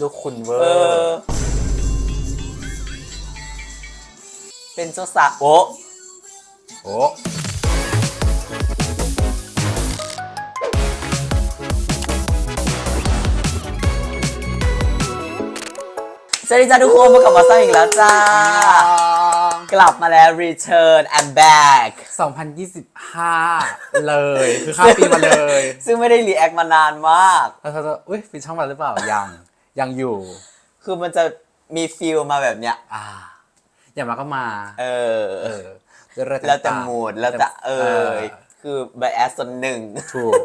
ลูกคุณเวอเออ ร์เป็นเจ้าสาวโอ้โอ้สวัสดีจ้าทุกคนมากับมาซ้ำอีกแล้วจ้า กลับมาแล้ว return and back 2025 เลยคือข้ามปีมาเลย ซึ่งไม่ได้รีแอคมานานมาก แล้วเธอจะอุ้ยฟินช่องมาหรือเปล่า ยัง ยังอยู่ คือมันจะมีฟิลมาแบบเนี้ย อ่า อย่ามาก็มา เออ เออด้วยเรื่องแล้วแต่างๆมูดแล้วแต่เออ คือ bias ส่วนหนึ่งถูก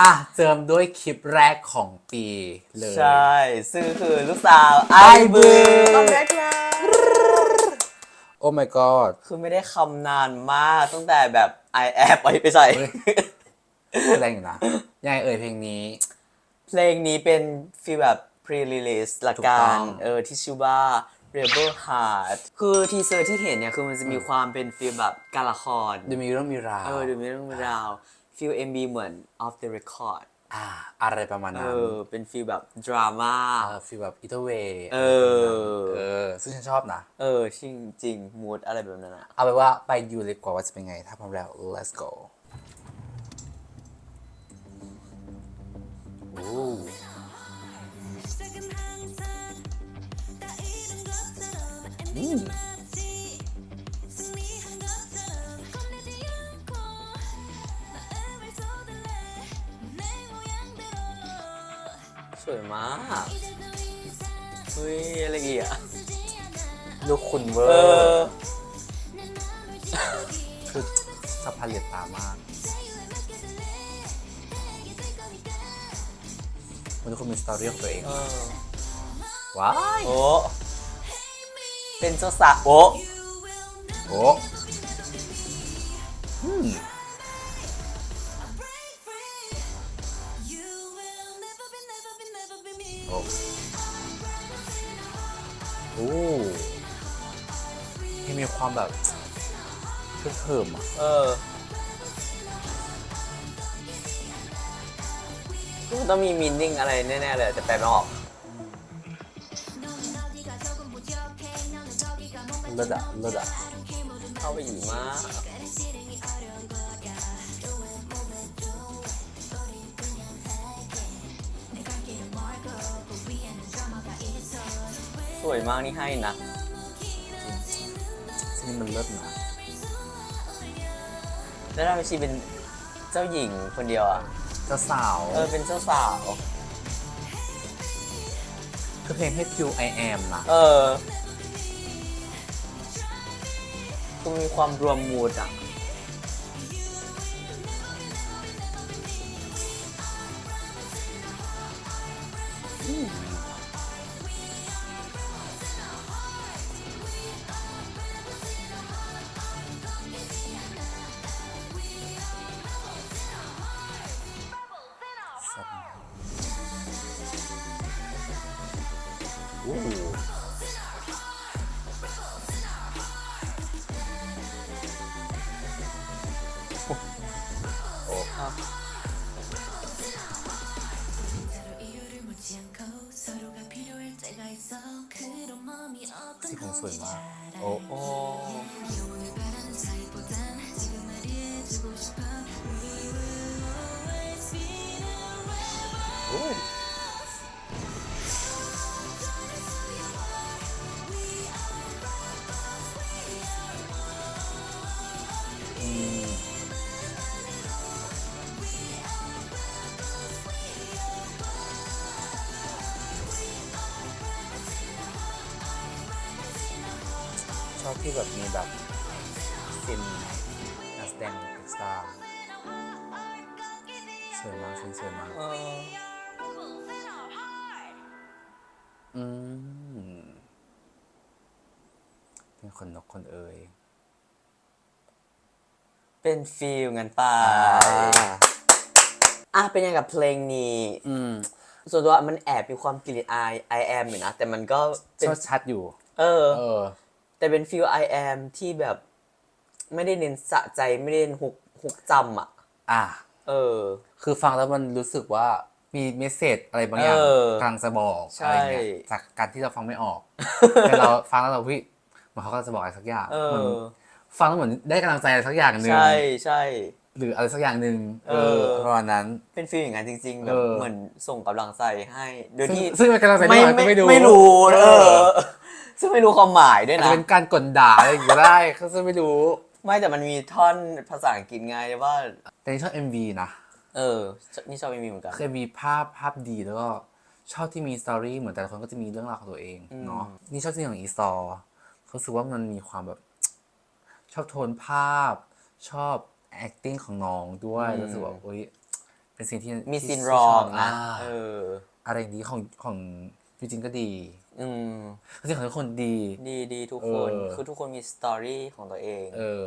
อะเจิมด้วยคลิปแรกของปีเลย ใช่ ซึ่งคือลูกสาวไอบือไอบึ้งแบ็คแล้วโอ้ my god คือไม่ได้คำนานมากตั้งแต่แบบ I แอบไปไปใส่เฮ้ยแรงอยู่นะยังไงเอ่ยเพลงนี้ เพลงนี้เป็นฟีลแบบ pre-release ละถูกกัต้นอง เออที่ชื่อว่า Rebel Heart คือทีเซอร์ที่เห็นเนี่ย คือมันจะมีความเป็นฟีลแบบการละคร ดูมีเรื่องมีราวเออดูมีเรื่องมีราวฟีล MB เหมือน off the record อ่าอะไรประมาณเอนั้นอเป็นฟีลแบบดราม่าเออฟีลแบบอีเทเวเออ เออ ซึ่งฉันชอบนะ เออจริงจริงมูดอะไรแบบนั้นอะเอาไปนว่าไปดูเลยกว่าว่าจะเป็นไง ถ้าพร้อมแล้ว let's go โอ้ 음. สวยมากเฮ้ยอะไรอีกอะลูกคุณเวอเอร์อคือสะพานเหลียดตามากมันทุกคนมีสตอรี่ของตัวเอง เออ ว้ายโอ้เป็นเจ้าสาวโอ้โอ้อืมโอ้โอ้ที่มีความแบบเพิ่มเพิ่มอะ เออมันต้องมีมินนิ่งอะไรแน่ๆเลยแต่แปลไม่ออก เลิศอะเลิศอะเข้าไปอยู่มากสวยมากนี่ให้นะที่นี่มันเลิศนะแล้วราชีเป็นเจ้าหญิงคนเดียวอะเจ้าสาว เออ เป็นเจ้าสาว คือเพลงให้ฟิว I am นะเออ คือมีความรวมมูดอะ สีผมสวยมาก ที่แบบมีแบบซินนักแสดงเอ็กซ์ตร้าสวยมากซินสวยมากเอออืมเป็นคนนกคนเอ่ยเป็นฟีลงั้นไปอะเป็นยังกับเพลงนี้อืมส่วนตัวมันแอบมีความกลิ่นอาย I am อยู่นะ แต่มันก็เป็นก็ชัดอยู่ เออ เออ แต่เป็นฟีล I am ที่แบบไม่ได้เน้นสะใจไม่ได้เน้นหุกหุกจำอะ อะ เออ คือฟังแล้วมันรู้สึกว่ามีเมสเซจอะไรบางอย่างเออกำลังจะบอกใช่อะไรเงี้ยจากการที่เราฟังไม่ออก แต่เราฟังแล้วเราพี่มันเขาก็จะบอกอะไรสักอย่างเอเหมือนอฟังแล้วเหมือนได้กำลังใจอะไรสักอย่างหนึ่ง ใช่ใช่ หรืออะไรสักอย่างหนึ่งเออ ประมาณนั้น เป็นฟีลอย่างนั้นจริงๆแบบเออ เหมือนส่งกำลังใจให้โดยซึ่งที่ซึ่งเป็นกำลังใจไม่ที่เราก็ไม่ไม่รู้ไม่รู้เออ ซึ่งไม่รู้ความหมายด้วยอาจจะนะ เป็นการกลด่าอะไรอย่างเงี้ยได้เขาจะไม่รู้ไม่แต่มันมีท่อนภาษาอังกฤษไงว่า แต่นี่ชอบ MV นะเออ นี่ชอบไม่มีเหมือนกันคือมีภาพภาพดีแล้วก็ชอบที่มีสตอรี่เหมือนแต่ละคนก็จะมีเรื่องราวของตัวเองอืมเนาะนี่ชอบที่ของอีซอเขารู้สึกว่ามันมีความแบบ ชอบโทนภาพ ชอบ acting ของน้องด้วยรู้สึกว่าโอ๊ยเป็นสิ่งที่มีที่ซีนที่รองชบนะาเออ อะไรอย่างนี้ของของจริงๆก็ดีอืม จริงๆของทุกคนดี ดีดีทุกคน เออ คือทุกคนมีสตอรี่ของตัวเอง เออ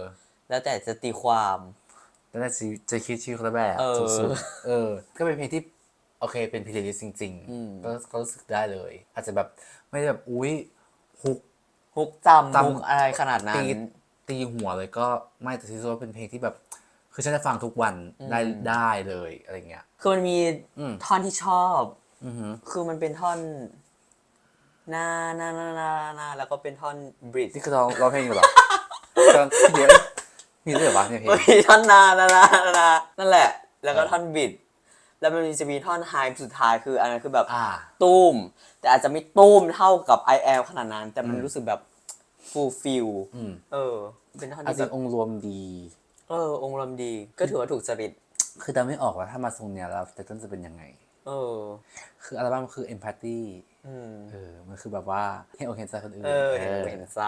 แล้วแต่จะตีความ แล้วแต่จะจะคิดชื่อคนละแบบเออสุดๆเออ ก็เป็นเพลงที่ โอเค เป็นเพลย์ลิสต์จริงอืม ๆก็ก็รู้สึกได้เลย อาจจะแบบไม่ได้แบบ อุ้ยฮุก ฮุกจำจำ ฮุกอะไรขนาดนั้น ตี ตีหัวเลยก็ไม่แต่ที่สุดว่าเป็นเพลงที่แบบ คือฉันจะฟังทุกวันได้อืมได้เลยอะไรเงี้ย คือมันมีอืม ท่อนที่ชอบ อือหือ คือมันเป็นท่อนหน้าหน้าหน้าหน้าหน้าแล้วก็เป็นท่อนบริดนี่คือร้องร้องเพลงอยู่เหรอกำลังคิดเยอะมีด้วยเหรอวะเนี่ยเพลงมีท่อนหน้าหน้าหน้าหน้านั่นแหละ แล้วก็ท่อนบริดแล้วมันจะมีท่อนไฮสุดท้ายคืออันนั้นคือแบบ อ่าตุ้มแต่อาจจะไม่ตุ้มเท่ากับ I L ขนาดนั้น แต่มันอืมรู้สึกแบบ fulfill อืม เออ เป็นท่อนเอาที่จริแบงบองค์รวมดี เออ องค์รวมดี ก็ถือว่าถูกจริต คือแต่ไม่ออกว่าถ้ามาทรงเนี้ยแล้วแต่ต้นจะเป็นยังไง เออ คืออัลบั้มคือ empathy อืม เออ มันคือแบบว่าให้โอเคใจคนอื่นเออ เห็นเห็นใจ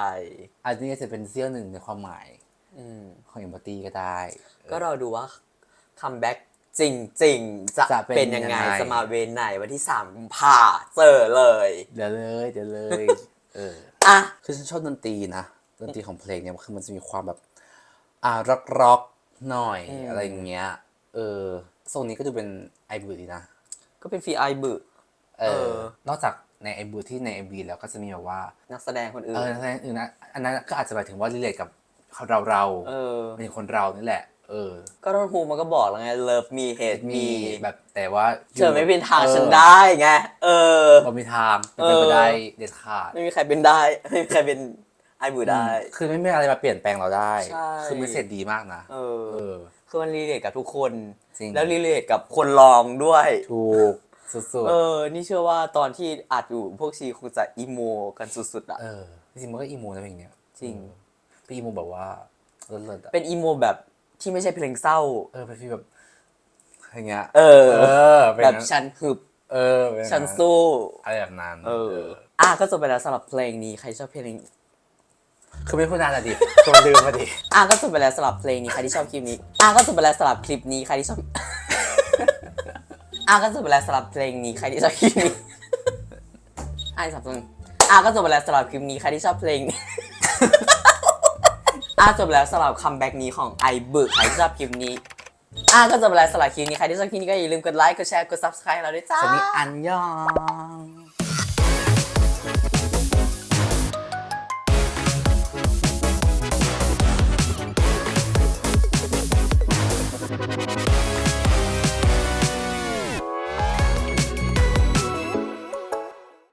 อันนี้จะเป็นเสี้ยวหนึ่งในความหมายอืม ของ empathy ก็ได้ ก็รอดูว่าคัมแบ็กจริง ๆ จะจะเป็นเป็นยังไงยังไง จะมาเวนไหนวันที่3กุมภาเจอเลย เดี๋ยวเลย เดี๋ยวเลย เออ อะคือฉันชอบดนตรีนะดนตรีของเพลงเนี่ยคือมันจะมีความแบบ อ่าร็อกร็อกหน่อยอืมอะไรอย่างเงี้ย เออทรงนี้ก็ดูเป็นไอบูดีนะ ก็เป็นฟรีไอบึเอเอออ นอกจากในไอบูที่ในไอบีแล้วก็จะมีแบบว่า นักแสดงคนอื่เอนอในอื่นนะอันนั้นก็อาจจะหมายถึงว่ารีเลทกับเราเราเออเป็นคนเรานี่แหละ เออ ก็ทอนฮูมันก็บอกแล้วไง love me hate มี me แบบแต่ว่าเธอไม่เป็นทางออฉันได้ไง เออเรามีทางเป็นไปเออได้เด็ดขาด ไม่มีใครเป็นได้ ไม่มีใครเป็นไอบึได้ คือไม่มีอะไรมาเปลี่ยนแปลงเราได้ ใช่ คือไม่เสร็จดีมากนะเออ เออ คือมันรีเลทกับทุกคน จริง แล้วรีเลทกับคนลองด้วย ถูกสุดเออ นี่เชื่อว่าตอนที่อัดอยู่พวกชีคงจะอีโมกันสุดๆอะ ๆเออจริงๆมันก็อีโมนะเพลงเนี้ยจริงเออเป็นอีโมแบบว่าเลิศๆอะเป็นอีโมแบบ ที่ไม่ใช่เพลงเศร้า เออเป็นฟีลแบบอย่างเงี้ยเออ เออเป็นแบบนั้นฉันฮึบเออเป็นอย่างฉันสู้ อะไรแบบนั้นเออ อะก็จบไปแล้วสำหรับเพลงนี้ใครชอบเพลงนี้ คือไม่พูดนานอะดิตัวลืมมาดิ อะก็จบไปแล้วสำหรับเพลงนี้ใครที่ชอบคลิปนี้อะก็จบไปแล้วสำหรับคลิปนี้ใครที่ชอบ อะก็จบไปแล้วสำหรับเพลงนี้ใครที่ชอบคลิปนี้อะสับสนอะก็จบไปแล้วสำหรับคลิปนี้ใครที่ชอบเพลงนี้ อะจบแล้วสำหรับคัมแบ็กนี้ของไอบึกใครที่ชอบคลิปนี้อะก็จบแล้วสำหรับคลิปนี้ใครที่ชอบคลิปนี้ก็อย่าลืมกดไลค์กดแชร์กด subscribe เราด้วยจ้า สวัสดีอันยอง